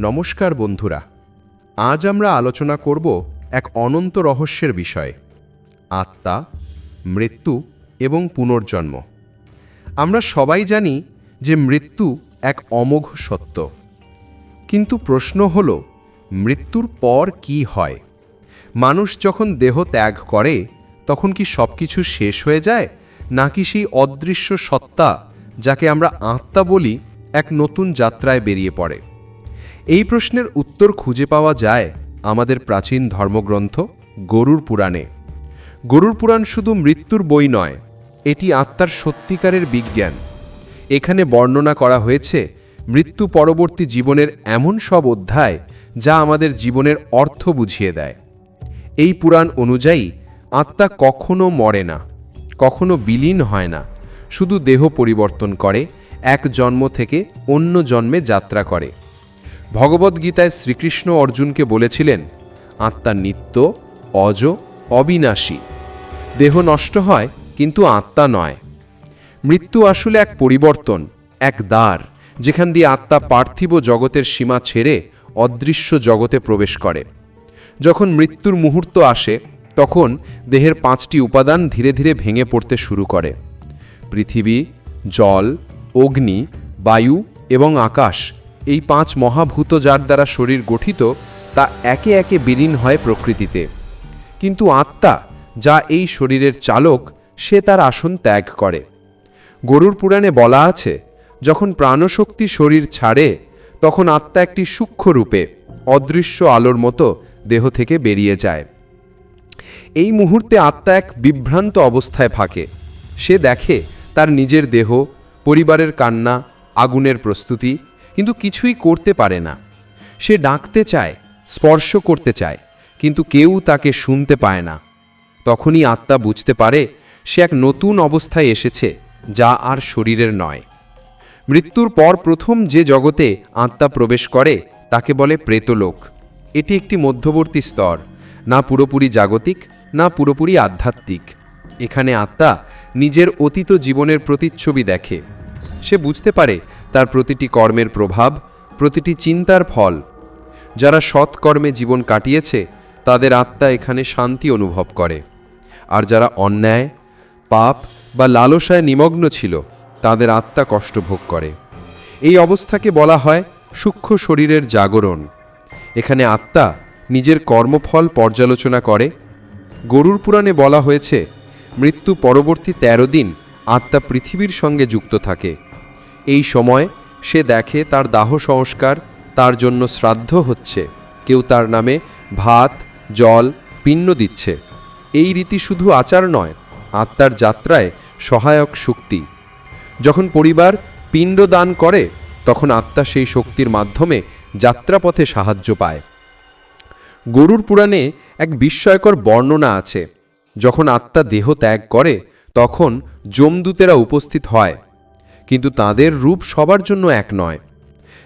নমস্কার বন্ধুরা, আজ আমরা আলোচনা করব এক অনন্ত রহস্যের বিষয়ে, আত্মা, মৃত্যু এবং পুনর্জন্ম। আমরা সবাই জানি যে মৃত্যু এক অমোঘ সত্য। কিন্তু প্রশ্ন হল, মৃত্যুর পর কি হয়? মানুষ যখন দেহ ত্যাগ করে, তখন কি সব কিছু শেষ হয়ে যায়, নাকি সেই অদৃশ্য সত্তা যাকে আমরা আত্মা বলি, এক নতুন যাত্রায় বেরিয়ে পড়ে? এই প্রশ্নের উত্তর খুঁজে পাওয়া যায় আমাদের প্রাচীন ধর্মগ্রন্থ গরুর পুরাণে। গরুর পুরাণ শুধু মৃত্যুর বই নয়, এটি আত্মার সত্যিকারের বিজ্ঞান। এখানে বর্ণনা করা হয়েছে মৃত্যু পরবর্তী জীবনের এমন সব অধ্যায় যা আমাদের জীবনের অর্থ বুঝিয়ে দেয়। এই পুরাণ অনুযায়ী আত্মা কখনো মরে না, কখনো বিলীন হয় না, শুধু দেহ পরিবর্তন করে, এক জন্ম থেকে অন্য জন্মে যাত্রা করে। ভগবদ্গীতায় শ্রীকৃষ্ণ অর্জুনকে বলেছিলেন, আত্মা নিত্য, অজ, অবিনাশী। দেহ নষ্ট হয়, কিন্তু আত্মা নয়। মৃত্যু আসলে এক পরিবর্তন, এক দ্বার, যেখান দিয়ে আত্মা পার্থিব জগতের সীমা ছেড়ে অদৃশ্য জগতে প্রবেশ করে। যখন মৃত্যুর মুহূর্ত আসে, তখন দেহের পাঁচটি উপাদান ধীরে ধীরে ভেঙে পড়তে শুরু করে। পৃথিবী, জল, অগ্নি, বায়ু এবং আকাশ এই পাঁচ মহাভূত যার দ্বারা শরীর গঠিত, তা একে একে বিলীন হয় প্রকৃতিতে। কিন্তু আত্মা, যা এই শরীরের চালক, সে তার আসন ত্যাগ করে। গরুর পুরাণে বলা আছে, যখন প্রাণশক্তি শরীর ছাড়ে, তখন আত্মা একটি সূক্ষ্ম রূপে, অদৃশ্য আলোর মতো দেহ থেকে বেরিয়ে যায়। এই মুহূর্তে আত্মা এক বিভ্রান্ত অবস্থায় থাকে। সে দেখে তার নিজের দেহ, পরিবারের কান্না, আগুনের প্রস্তুতি কিন্তু কিছুই করতে পারে না। সে ডাকতে চায়, স্পর্শ করতে চায়, কিন্তু কেউ তাকে শুনতে পায় না। তখনই আত্মা বুঝতে পারে, সে এক নতুন অবস্থায় এসেছে, যা আর শরীরের নয়। মৃত্যুর পর প্রথম যে জগতে আত্মা প্রবেশ করে, তাকে বলে প্রেতলোক। এটি একটি মধ্যবর্তী স্তর, না পুরোপুরি জাগতিক, না পুরোপুরি আধ্যাত্মিক। এখানে আত্মা নিজের অতীত জীবনের প্রতিচ্ছবি দেখে। সে বুঝতে পারে তার প্রতিটি কর্মের প্রভাব, প্রতিটি চিন্তার ফল। যারা সৎকর্মে জীবন কাটিয়েছে, তাদের আত্মা এখানে শান্তি অনুভব করে। আর যারা অন্যায়, পাপ বা লালসায় নিমগ্ন ছিল, তাদের আত্মা কষ্ট ভোগ করে। এই অবস্থাকে বলা হয় সূক্ষ্ম শরীরের জাগরণ। এখানে আত্মা নিজের কর্মফল পর্যালোচনা করে। গরুর পুরাণে বলা হয়েছে, মৃত্যু পরবর্তী ১৩ দিন আত্মা পৃথিবীর সঙ্গে যুক্ত থাকে। এই সময় সে দেখে তার দাহ সংস্কার, তার জন্য শ্রাদ্ধ হচ্ছে। কেউ তার নামে ভাত, জল, পিণ্ড দিচ্ছে। এই রীতি শুধু আচার নয়, আত্মার যাত্রায় সহায়ক শক্তি। যখন পরিবার পিণ্ড দান করে, তখন আত্মা সেই শক্তির মাধ্যমে যাত্রাপথে সাহায্য পায়। গরুর পুরাণে এক বিস্ময়কর বর্ণনা আছে। যখন আত্মা দেহ ত্যাগ করে, তখন যমদূতেরা উপস্থিত হয়। কিন্তু তাদের রূপ সবার জন্য এক নয়।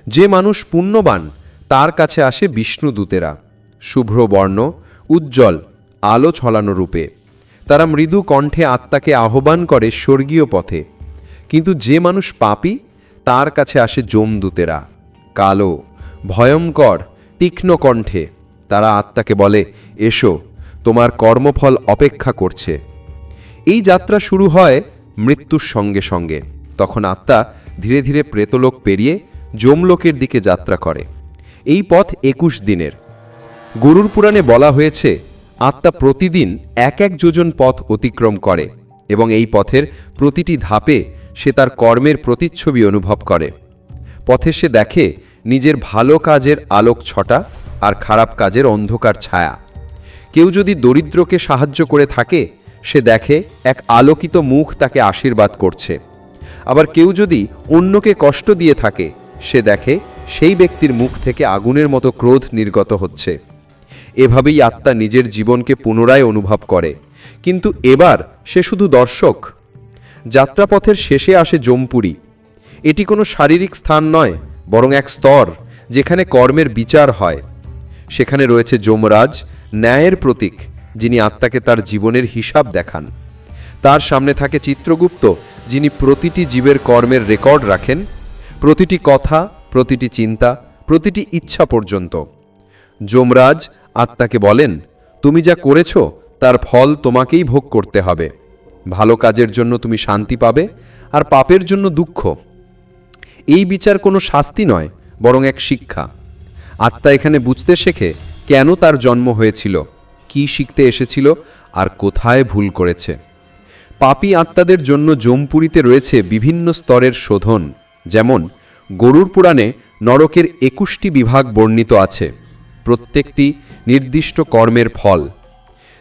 যে মানুষ পুণ্যবান, তার কাছে আসে বিষ্ণুদূতেরা শুভ্র বর্ণ, উজ্জ্বল, আলো ছলানো রূপে। তারা মৃদু কণ্ঠে আত্মাকে আহ্বান করে স্বর্গীয় পথে। কিন্তু যে মানুষ পাপী, তার কাছে আসে যমদূতেরা কালো, ভয়ঙ্কর, তীক্ষ্ণ কণ্ঠে। তারা আত্মাকে বলে, এসো, তোমার কর্মফল অপেক্ষা করছে। এই যাত্রা শুরু হয় মৃত্যুর সঙ্গে সঙ্গে। তখন আত্মা ধীরে ধীরে প্রেতলোক পেরিয়ে যমলোকের দিকে যাত্রা করে। এই পথ একুশ দিনের। গরুর পুরাণে বলা হয়েছে, আত্মা প্রতিদিন এক এক যোজন পথ অতিক্রম করে এবং এই পথের প্রতিটি ধাপে সে তার কর্মের প্রতিচ্ছবি অনুভব করে। পথে সে দেখে নিজের ভালো কাজের আলোক ছটা আর খারাপ কাজের অন্ধকার ছায়া। কেউ যদি দরিদ্রকে সাহায্য করে থাকে, সে দেখে এক আলোকিত মুখ তাকে আশীর্বাদ করছে। আবার কেউ যদি অন্যকে কষ্ট দিয়ে থাকে, সে দেখে সেই ব্যক্তির মুখ থেকে আগুনের মতো ক্রোধ নির্গত হচ্ছে। এভাবেই আত্মা নিজের জীবনকে পুনরায় অনুভব করে। কিন্তু এবার সে শুধু দর্শক। যাত্রাপথের শেষে আসে জমপুরি। এটি কোনো শারীরিক স্থান নয়, বরং এক স্তর, যেখানে কর্মের বিচার হয়। সেখানে রয়েছে যমরাজ, ন্যায়ের প্রতীক, যিনি আত্মাকে তার জীবনের হিসাব দেখান। তার সামনে থাকে চিত্রগুপ্ত, যিনি প্রতিটি জীবের কর্মের রেকর্ড রাখেন, প্রতিটি কথা, প্রতিটি চিন্তা, প্রতিটি ইচ্ছা পর্যন্ত। যমরাজ আত্মাকে বলেন, তুমি যা করেছ, তার ফল তোমাকেই ভোগ করতে হবে। ভালো কাজের জন্য তুমি শান্তি পাবে আর পাপের জন্য দুঃখ। এই বিচার কোনো শাস্তি নয়, বরং এক শিক্ষা। আত্মা এখানে বুঝতে শেখে, কেন তার জন্ম হয়েছিল, কি শিখতে এসেছিল আর কোথায় ভুল করেছে। পাপী আত্মাদের জন্য জমপুরিতে রয়েছে বিভিন্ন স্তরের শোধন, যেমন গরুর পুরাণে নরকের একুশটি বিভাগ বর্ণিত আছে, প্রত্যেকটি নির্দিষ্ট কর্মের ফল।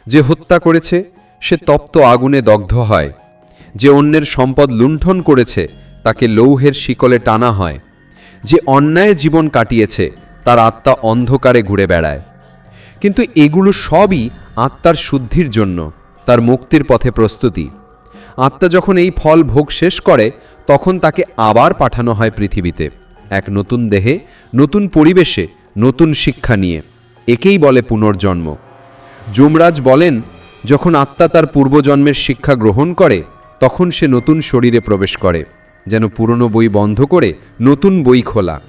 যে হত্যা করেছে, সে তপ্ত আগুনে দগ্ধ হয়। যে অন্যের সম্পদ লুণ্ঠন করেছে, তাকে লৌহের শিকলে টানা হয়। যে অন্যায় জীবন কাটিয়েছে, তার আত্মা অন্ধকারে ঘুরে বেড়ায়। কিন্তু এগুলো সবই আত্মার শুদ্ধির জন্য, তার মুক্তির পথে প্রস্তুতি। আত্মা যখন এই ফল ভোগ শেষ করে, তখন তাকে আবার পাঠানো হয় পৃথিবীতে। এক নতুন দেহে, নতুন পরিবেশে, নতুন শিক্ষা নিয়ে। একেই বলে পুনর্জন্ম। যমরাজ বলেন, যখন আত্মা তার পূর্বজন্মের শিক্ষা গ্রহণ করে, তখন সে নতুন শরীরে প্রবেশ করে, যেন পুরনো বই বন্ধ করে নতুন বই খোলা।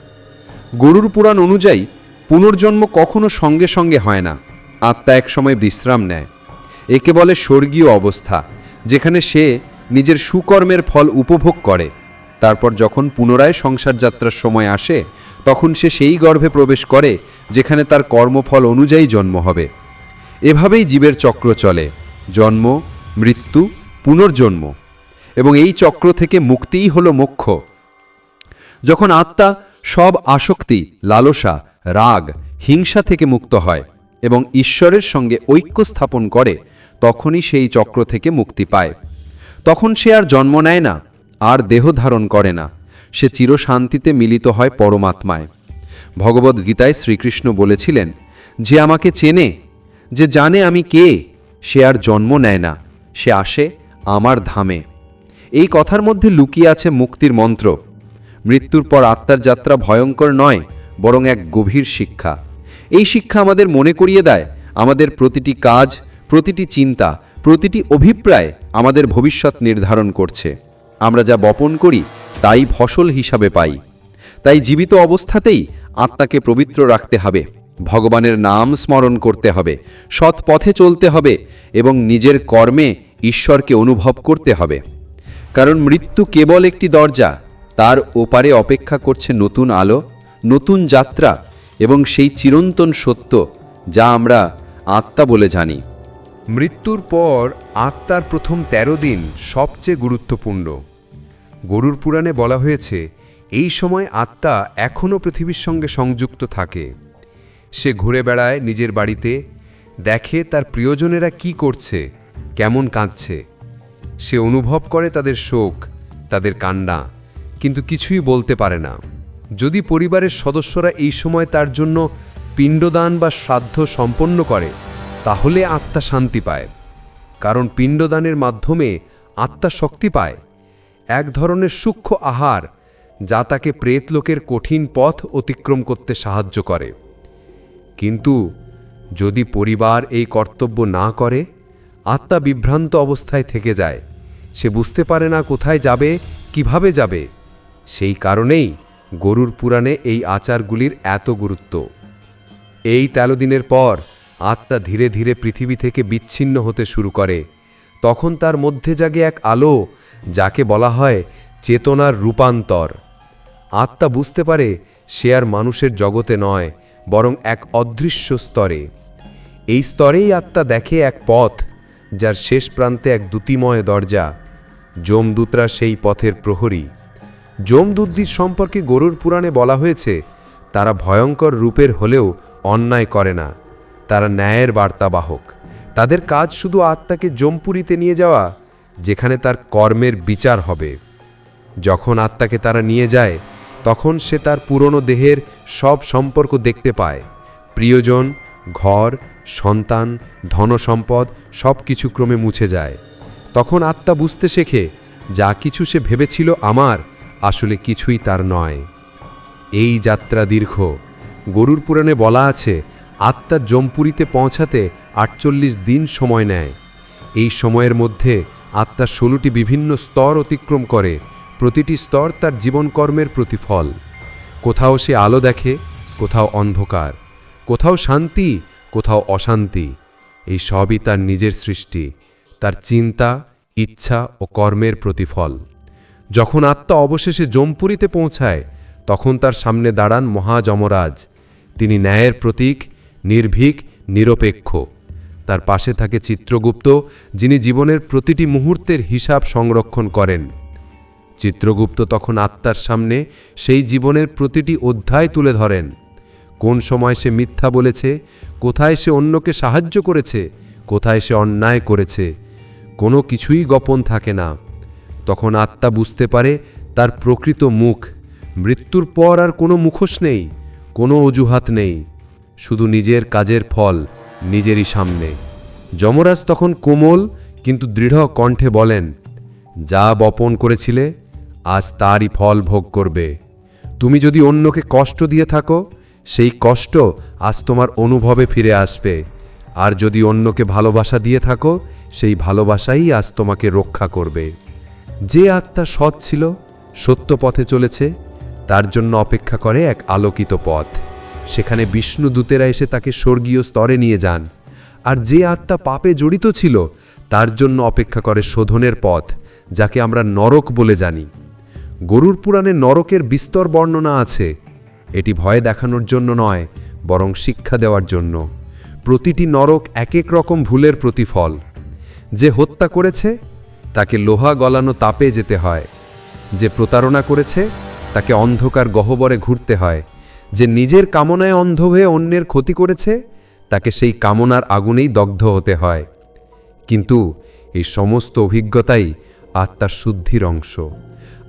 গরুর পুরাণ অনুযায়ী, পুনর্জন্ম কখনো সঙ্গে সঙ্গে হয় না। আত্মা একসময় বিশ্রাম নেয়। একে বলে স্বর্গীয় অবস্থা। যেখানে সে নিজের সুকর্মের ফল উপভোগ করে। তারপর যখন পুনরায় সংসার যাত্রার সময় আসে, তখন সে সেই গর্ভে প্রবেশ করে, যেখানে তার কর্মফল অনুযায়ী জন্ম হবে। এভাবেই জীবের চক্র চলে, জন্ম, মৃত্যু, পুনর্জন্ম। এবং এই চক্র থেকে মুক্তিই হল মোক্ষ। যখন আত্মা সব আসক্তি, লালসা, রাগ, হিংসা থেকে মুক্ত হয় এবং ঈশ্বরের সঙ্গে ঐক্য স্থাপন করে তখনই সেই চক্র থেকে মুক্তি পায়। তখন সে আর জন্ম নেয় না, আর দেহ ধারণ করে না। সে চিরশান্তিতে মিলিত হয় পরমাত্মায়। ভগবদ্ গীতায় শ্রীকৃষ্ণ বলেছিলেন, যে আমাকে চেনে, যে জানে আমি কে, সে আর জন্ম নেয় না, সে আসে আমার ধামে। এই কথার মধ্যে লুকিয়ে আছে মুক্তির মন্ত্র। মৃত্যুর পর আত্মার যাত্রা ভয়ঙ্কর নয়, বরং এক গভীর শিক্ষা। এই শিক্ষা আমাদের মনে করিয়ে দেয়, আমাদের প্রতিটি কাজ প্রতিটি চিন্তা, প্রতিটি অভিপ্রায় আমাদের ভবিষ্যৎ নির্ধারণ করছে। আমরা যা বপন করি, তাই ফসল হিসাবে পাই। তাই জীবিত অবস্থাতেই আত্মাকে পবিত্র রাখতে হবে, ভগবানের নাম স্মরণ করতে হবে, সৎ পথে চলতে হবে এবং নিজের কর্মে ঈশ্বরকে অনুভব করতে হবে। কারণ মৃত্যু কেবল একটি দরজা, তার ওপারে অপেক্ষা করছে নতুন আলো, নতুন যাত্রা এবং সেই চিরন্তন সত্য যা আমরা আত্মা বলে জানি। মৃত্যুর পর আত্মার প্রথম ১৩ দিন সবচেয়ে গুরুত্বপূর্ণ। গরুর পুরাণে বলা হয়েছে, এই সময় আত্মা এখনও পৃথিবীর সঙ্গে সংযুক্ত থাকে। সে ঘুরে বেড়ায় নিজের বাড়িতে, দেখে তার প্রিয়জনেরা কি করছে, কেমন কাঁদছে। সে অনুভব করে তাদের শোক, তাদের কান্না, কিন্তু কিছুই বলতে পারে না। যদি পরিবারের সদস্যরা এই সময় তার জন্য পিণ্ডদান বা শ্রাদ্ধ সম্পন্ন করে তাহলে আত্মা শান্তি পায়। কারণ পিণ্ডদানের মাধ্যমে আত্মা শক্তি পায়। এক ধরনের সূক্ষ্ম আহার যা তাকে প্রেতলোকের কঠিন পথ অতিক্রম করতে সাহায্য করে। কিন্তু যদি পরিবার এই কর্তব্য না করে, আত্মা বিভ্রান্ত অবস্থায় থেকে যায়। সে বুঝতে পারে না কোথায় যাবে, কীভাবে যাবে। সেই কারণেই গরুর পুরাণে এই আচারগুলির এত গুরুত্ব। এই তেরো দিনের পর আত্মা ধীরে ধীরে পৃথিবী থেকে বিচ্ছিন্ন হতে শুরু করে। তখন তার মধ্যে জাগে এক আলো, যাকে বলা হয় চেতনার রূপান্তর। আত্মা বুঝতে পারে সে আর মানুষের জগতে নয়, বরং এক অদৃশ্য স্তরে। এই স্তরেই আত্মা দেখে এক পথ, যার শেষ প্রান্তে এক দ্যুতিময় দরজা। যমদূতরা সেই পথের প্রহরী। যমদূতদের সম্পর্কে গরুর পুরাণে বলা হয়েছে, তারা ভয়ঙ্কর রূপের হলেও অন্যায় করে না। তারা ন্যায়ের বার্তাবাহক। তাদের কাজ শুধু আত্মাকে জমপুরিতে নিয়ে যাওয়া, যেখানে তার কর্মের বিচার হবে। যখন আত্মাকে তারা নিয়ে যায়, তখন সে তার পুরনো দেহের সব সম্পর্ক দেখতে পায়। প্রিয়জন, ঘর, সন্তান, ধনসম্পদ সব কিছু ক্রমে মুছে যায়। তখন আত্মা বুঝতে শেখে, যা কিছু সে ভেবেছিল আমার, আসলে কিছুই তার নয়। এই যাত্রা দীর্ঘ। গরুর পুরাণে বলা আছে আত্মার জমপুরিতে পৌঁছাতে আটচল্লিশ দিন সময় নেয়। এই সময়ের মধ্যে আত্মা ষোলোটি বিভিন্ন স্তর অতিক্রম করে। প্রতিটি স্তর তার জীবনকর্মের প্রতিফল। কোথাও সে আলো দেখে, কোথাও অন্ধকার। কোথাও শান্তি, কোথাও অশান্তি। এই সবই তার নিজের সৃষ্টি, তার চিন্তা, ইচ্ছা ও কর্মের প্রতিফল। যখন আত্মা অবশেষে জমপুরিতে পৌঁছায়, তখন তার সামনে দাঁড়ান মহাযমরাজ। তিনি ন্যায়ের প্রতীক নির্ভীক, নিরপেক্ষ। তার পাশে থাকে চিত্রগুপ্ত, যিনি জীবনের প্রতিটি মুহূর্তের হিসাব সংরক্ষণ করেন। চিত্রগুপ্ত তখন আত্মার সামনে সেই জীবনের প্রতিটি অধ্যায় তুলে ধরেন। কোন সময় সে মিথ্যা বলেছে, কোথায় সে অন্যকে সাহায্য করেছে, কোথায় সে অন্যায় করেছে, কোনো কিছুই গোপন থাকে না। তখন আত্মা বুঝতে পারে, তার প্রকৃত মুখ, মৃত্যুর পর আর কোনো মুখোশ নেই, কোনো অজুহাত নেই। শুধু নিজের কাজের ফল নিজেরই সামনে। যমরাজ তখন কোমল কিন্তু দৃঢ় কণ্ঠে বলেন, যা বপন করেছিলে, আজ তারই ফল ভোগ করবে। তুমি যদি অন্যকে কষ্ট দিয়ে থাকো, সেই কষ্ট আজ তোমার অনুভবে ফিরে আসবে। আর যদি অন্যকে ভালোবাসা দিয়ে থাকো, সেই ভালোবাসাই আজ তোমাকে রক্ষা করবে। যে আত্মা সৎ ছিল, সত্য পথে চলেছে, তার জন্য অপেক্ষা করে এক আলোকিত পথ। সেখানে বিষ্ণু দূতেরা এসে তাকে স্বর্গীয় স্তরে নিয়ে যান। আর যে আত্মা পাপে জড়িত ছিল, তার জন্য অপেক্ষা করে শোধনের পথ, যাকে আমরা নরক বলে জানি। গরুর পুরাণে নরকের বিস্তর বর্ণনা আছে। এটি ভয় দেখানোর জন্য নয়, বরং শিক্ষা দেওয়ার জন্য। প্রতিটি নরক এক এক রকম ভুলের প্রতিফল। যে হত্যা করেছে, তাকে লোহা গলানো তাপে যেতে হয়। যে প্রতারণা করেছে, তাকে অন্ধকার গহ্বরে ঘুরতে হয়। যে নিজের কামনায় অন্ধ হয়ে অন্যের ক্ষতি করেছে, তাকে সেই কামনার আগুনেই দগ্ধ হতে হয়। কিন্তু এই সমস্ত অভিজ্ঞতাই আত্মার শুদ্ধির অংশ।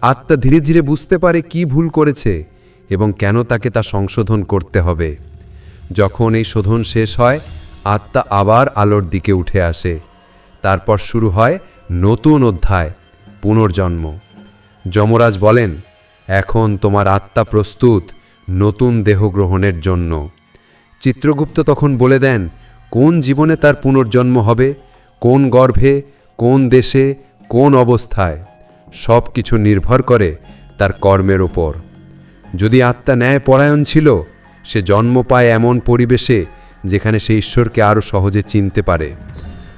আত্মা ধীরে ধীরে বুঝতে পারে কি ভুল করেছে এবং কেন তাকে তা সংশোধন করতে হবে। যখন এই শোধন শেষ হয়, আত্মা আবার আলোর দিকে উঠে আসে। তারপর শুরু হয় নতুন অধ্যায়, পুনর্জন্ম। যমরাজ বলেন, এখন তোমার আত্মা প্রস্তুত নতুন দেহ গ্রহণের জন্য। চিত্রগুপ্ত তখন বলে দেন, কোন জীবনে তার পুনর্জন্ম হবে, কোন গর্ভে, কোন দেশে, কোন অবস্থায়? সব কিছু নির্ভর করে তার কর্মের ওপর যদি আত্মা ন্যায় পরায়ণ ছিল, সে জন্ম পায় এমন পরিবেশে যেখানে সে ঈশ্বরকে আরও সহজে চিনতে পারে।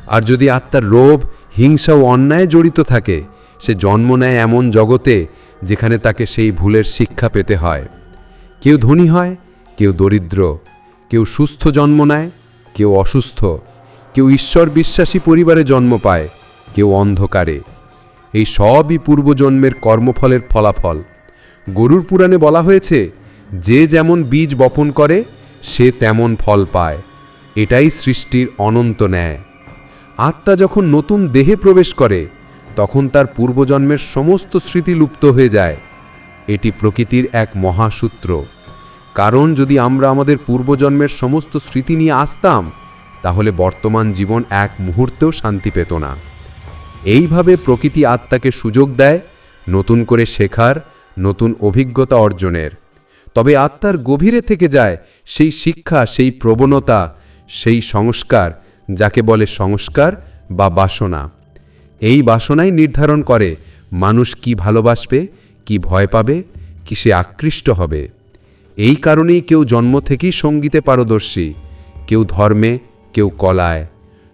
আর যদি আত্মার লোভ হিংসা ও অন্যায় জড়িত থাকে, সে জন্ম নেয় এমন জগতে যেখানে তাকে সেই ভুলের শিক্ষা পেতে হয়। কেউ ধনী হয়, কেউ দরিদ্র, কেউ সুস্থ জন্ম নেয়, কেউ অসুস্থ, কেউ ঈশ্বর বিশ্বাসী পরিবারে জন্ম পায়, কেউ অন্ধকারে। এই সবই পূর্বজন্মের কর্মফলের ফলাফল। গরুর পুরাণে বলা হয়েছে, যে যেমন বীজ বপন করে, সে তেমন ফল পায়। এটাই সৃষ্টির অনন্ত ন্যায়। আত্মা যখন নতুন দেহে প্রবেশ করে, তখন তার পূর্বজন্মের সমস্ত স্মৃতি লুপ্ত হয়ে যায়। এটি প্রকৃতির এক মহাসূত্র। কারণ যদি আমরা আমাদের পূর্বজন্মের সমস্ত স্মৃতি নিয়ে আসতাম, তাহলে বর্তমান জীবন এক মুহূর্তেও শান্তি পেত না। এইভাবে প্রকৃতি আত্মাকে সুযোগ দেয়, নতুন করে শেখার, নতুন অভিজ্ঞতা অর্জনের। তবে আত্মার গভীরে থেকে যায় সেই শিক্ষা, সেই প্রবণতা, সেই সংস্কার, যাকে বলে সংস্কার বা বাসনা। এই বাসনাই নির্ধারণ করে মানুষ কি ভালোবাসবে কি ভয় পাবে, কি সে আকৃষ্ট হবে। এই কারণেই কেউ জন্ম থেকেই সঙ্গীতে পারদর্শী, কেউ ধর্মে, কেউ কলায়।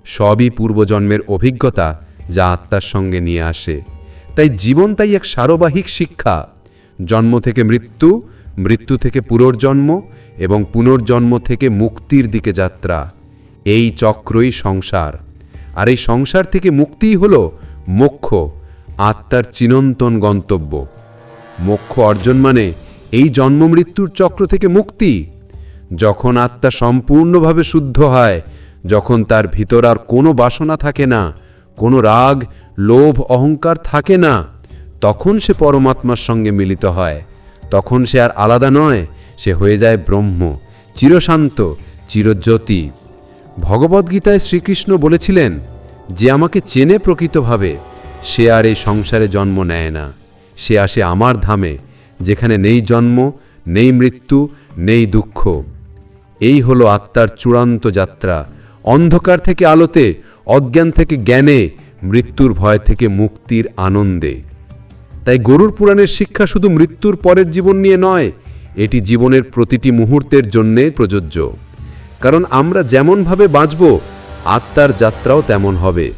সবই পূর্বজন্মের অভিজ্ঞতা যা আত্মার সঙ্গে নিয়ে আসে। তাই জীবন তাই এক সারবাহিক শিক্ষা। জন্ম থেকে মৃত্যু মৃত্যু থেকে পুনর্জন্ম এবং পুনর্জন্ম থেকে মুক্তির দিকে যাত্রা। এই চক্রই সংসার। আর এই সংসার থেকে মুক্তিই হল মোক্ষ, আত্মার চিরন্তন গন্তব্য। মোক্ষ অর্জন মানে এই জন্ম মৃত্যুর চক্র থেকে মুক্তি। যখন আত্মা সম্পূর্ণভাবে শুদ্ধ হয়, যখন তার ভিতর আর কোনো বাসনা থাকে না, কোনো রাগ, লোভ, অহংকার থাকে না, তখন সে পরমাত্মার সঙ্গে মিলিত হয়। তখন সে আর আলাদা নয়, সে হয়ে যায় ব্রহ্ম, চিরশান্ত, চিরজ্যোতি। ভগবদ্গীতায় শ্রীকৃষ্ণ বলেছিলেন, যে আমাকে চেনে প্রকৃতভাবে, সে আর এই সংসারে জন্ম নেয় না। সে আসে আমার ধামে, যেখানে নেই জন্ম, নেই মৃত্যু, নেই দুঃখ। এই হলো আত্মার চূড়ান্ত যাত্রা। অন্ধকার থেকে আলোতে, অজ্ঞান থেকে জ্ঞানে, মৃত্যুর ভয় থেকে মুক্তির আনন্দে। তাই গরুর পুরাণের শিক্ষা শুধু মৃত্যুর পরের জীবন নিয়ে নয়, এটি জীবনের প্রতিটি মুহূর্তের জন্যে প্রযোজ্য। কারণ আমরা যেমনভাবে বাঁচব, আত্মার যাত্রাও তেমন হবে।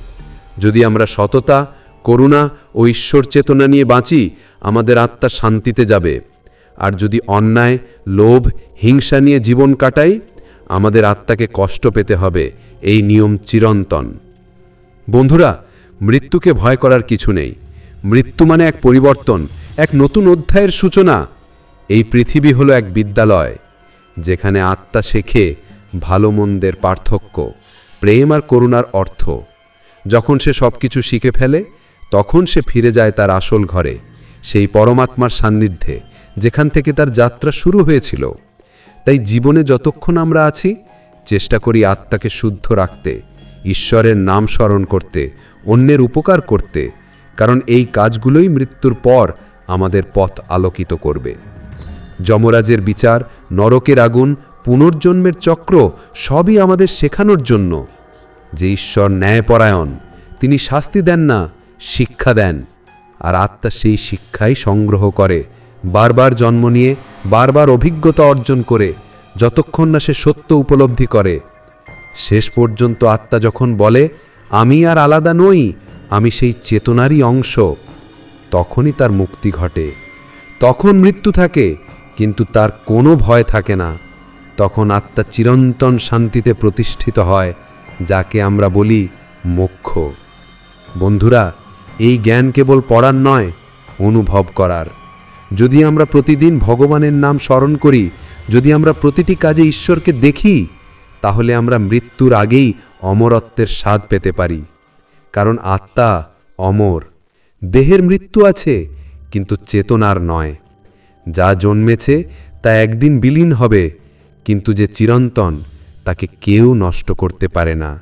যদি আমরা সততা করুণা ও ঈশ্বর চেতনা নিয়ে বাঁচি, আমাদের আত্মা শান্তিতে যাবে। আর যদি অন্যায়, লোভ, হিংসা নিয়ে জীবন কাটাই, আমাদের আত্মাকে কষ্ট পেতে হবে, এই নিয়ম চিরন্তন। বন্ধুরা, মৃত্যুকে ভয় করার কিছু নেই। মৃত্যু মানে এক পরিবর্তন, এক নতুন অধ্যায়ের সূচনা। এই পৃথিবী হলো এক বিদ্যালয়, যেখানে আত্মা শেখে ভালো মন্দের পার্থক্য, প্রেম আর করুণার অর্থ। যখন সে সব কিছু শিখে ফেলে তখন সে ফিরে যায় তার আসল ঘরে, সেই পরমাত্মার সান্নিধ্যে, যেখান থেকে তার যাত্রা শুরু হয়েছিল। তাই জীবনে যতক্ষণ আমরা আছি, চেষ্টা করি আত্মাকে শুদ্ধ রাখতে, ঈশ্বরের নাম স্মরণ করতে, অন্যের উপকার করতে, কারণ এই কাজগুলোই মৃত্যুর পর আমাদের পথ আলোকিত করবে। যমরাজের বিচার, নরকের আগুন, পুনর্জন্মের চক্র, সবই আমাদের শেখানোর জন্য। যে ঈশ্বর ন্যায়পরায়ণ, তিনি শাস্তি দেন না শিক্ষা দেন, আর আত্মা সেই শিক্ষাই সংগ্রহ করে। বারবার জন্ম নিয়ে, বারবার অভিজ্ঞতা অর্জন করে, যতক্ষণ না সে সত্য উপলব্ধি করে। শেষ পর্যন্ত আত্মা যখন বলে, আমি আর আলাদা নই, আমি সেই চেতনারই অংশ, তখনই তার মুক্তি ঘটে। তখন মৃত্যু থাকে, কিন্তু তার কোনো ভয় থাকে না। তখন আত্মা চিরন্তন শান্তিতে প্রতিষ্ঠিত হয়, যাকে আমরা বলি মোক্ষ। বন্ধুরা এই জ্ঞান কেবল পড়ার নয়, অনুভব করার। যদি আমরা প্রতিদিন ভগবানের নাম স্মরণ করি, যদি আমরা প্রতিটি কাজে ঈশ্বরকে দেখি, তাহলে আমরা মৃত্যুর আগেই অমরত্বের স্বাদ পেতে পারি। কারণ আত্মা অমর। দেহের মৃত্যু আছে, কিন্তু চেতনার নয়। যা জন্মেছে, তা একদিন বিলীন হবে, কিন্তু যে চিরন্তন, তাকে কেউ নষ্ট করতে পারে না।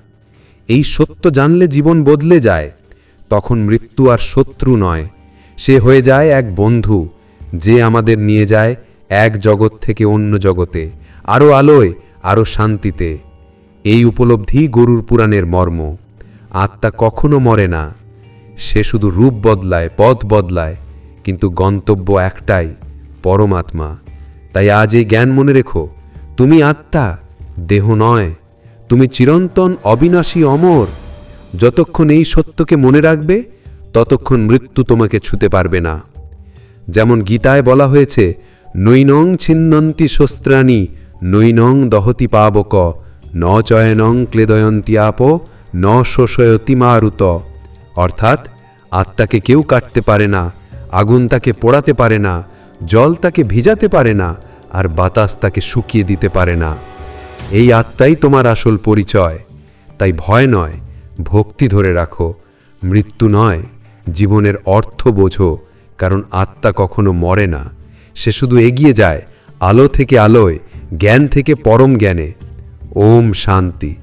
এই সত্য জানলে জীবন বদলে যায় তখন মৃত্যু আর শত্রু নয়। সে হয়ে যায় এক বন্ধু, যে আমাদের নিয়ে যায় এক জগৎ থেকে অন্য জগতে আরও আলোয় আরও শান্তিতে। এই উপলব্ধি গরুর পুরাণের মর্ম। আত্মা কখনো মরে না। সে শুধু রূপ বদলায়, পথ বদলায়, কিন্তু গন্তব্য একটাই, পরমাত্মা। তাই আজ এই জ্ঞান মনে রেখো, তুমি আত্মা, দেহ নয়। তুমি চিরন্তন, অবিনাশী, অমর। যতক্ষণ এই সত্যকে মনে রাখবে, ততক্ষণ মৃত্যু তোমাকে ছুতে পারবে না। যেমন গীতায় বলা হয়েছে, নৈনং ছিন্নন্তি শস্ত্রাণী, নৈনং দহতি পাবক, ন চয়নং ক্লেদয়ন্তি আপ, ন শোষয়তি মারুত। অর্থাৎ আত্মাকে কেউ কাটতে পারে না, আগুন তাকে পোড়াতে পারে না, জল তাকে ভিজাতে পারে না, আর বাতাস তাকে শুকিয়ে দিতে পারে না। এই আত্মাই তোমার আসল পরিচয়। তাই ভয় নয় ভক্তি ধরে রাখো। মৃত্যু নয়, জীবনের অর্থ বোঝো, কারণ আত্মা কখনো মরে না। সে শুধু এগিয়ে যায়, আলো থেকে আলোয়, জ্ঞান থেকে পরম জ্ঞানে। ওম শান্তি।